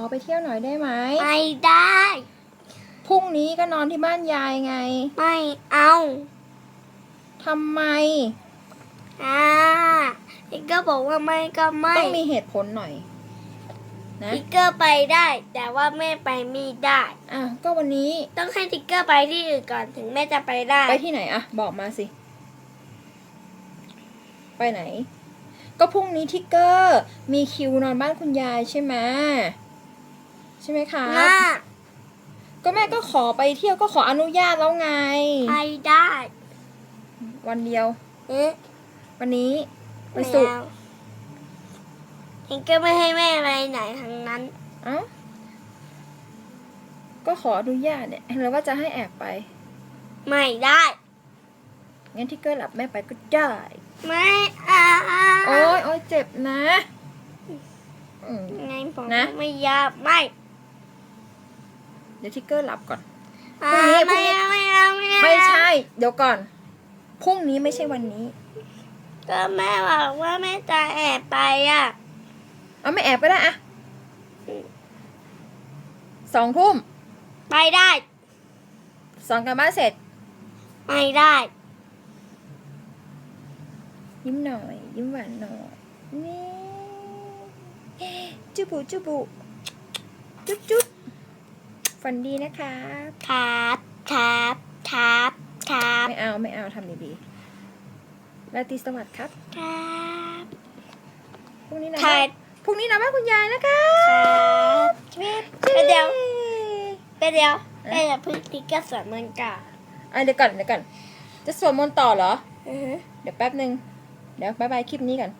อไปเที่ยวหน่อยได้ไหม ไม่ได้ พรุ่งนี้ก็นอนที่บ้านยายไง ไม่เอาทำไม อ่าทิกเกอร์บอกว่าไม่ก็ไม่ต้องมีเหตุผลหน่อย นะทิกเกอร์ไปได้ แต่ว่าแม่ไปไม่ได้ อะก็วันนี้ต้องให้ทิกเกอร์ไปที่อื่นก่อนถึงแม่จะไปได้ ไปที่ไหนอะบอกมาสิ ไปไหน ก็พรุ่งนี้ทิกเกอร์ มีคิวนอนบ้านคุณยายใช่ไหม ใช่ไหมคะน่าก็แม่ก็ขอไปเที่ยวก็ขออนุญาตแล้วไง ไปได้ วันเดียว เอ๊ะวันนี้วัไม่นศุกร์เอาทิกเกอร์ไม่ให้แม่ไปไหนทั้งนั้น เอ้า ก็ขออนุญาตเนี่ยแล้วว่าจะให้แอบไป ไม่ได้ งั้นทิกเกอร์หลับแม่ไปก็ได้ ไม่เอาโอ้ยโอ้ยเจ็บนะอืมไงผมนะ ไม่อยากไม่ เดี๋ยวทิกเกอร์หลับก่อน อ่าพรุ่งนี้ไม่เอาไม่เอาไม่เอาไม่ใช่ เดี๋ยวก่อน พรุ่งนี้ไม่ใช่วันนี้ ก็แม่บอกว่าแม่จะแอบไปอะ เอาไม่แอบก็ได้อะสองทุ่มไปได้ สองการบ้านเสร็จ ไม่ได้ ยิ้มหน่อย ยิ้มหวานหน่อยนี่จุบุจุบุจุ๊บจุ๊บ ฝันดีนะคะครับครับครับครับไม่เอาไม่เอาทำดีๆราตรีสวัสดิ์ครับ ครับพรุ่งนี้นะถ่ายพรุ่งนี้นะบ้านคุณยายนะคะครับไปเดี๋ยวเไปเดี๋ยวไปเดี๋ยวพึ่งติ๊กเกอร์สวนมันก่อนอะเดี๋ยวก่อนเดี๋ยวก่อน จะสวดมนต์ต่อเหรอ อือฮึ เดี๋ยวแป๊บหนึ่งเดี๋ยวบายบายคลิปนี้ก่อน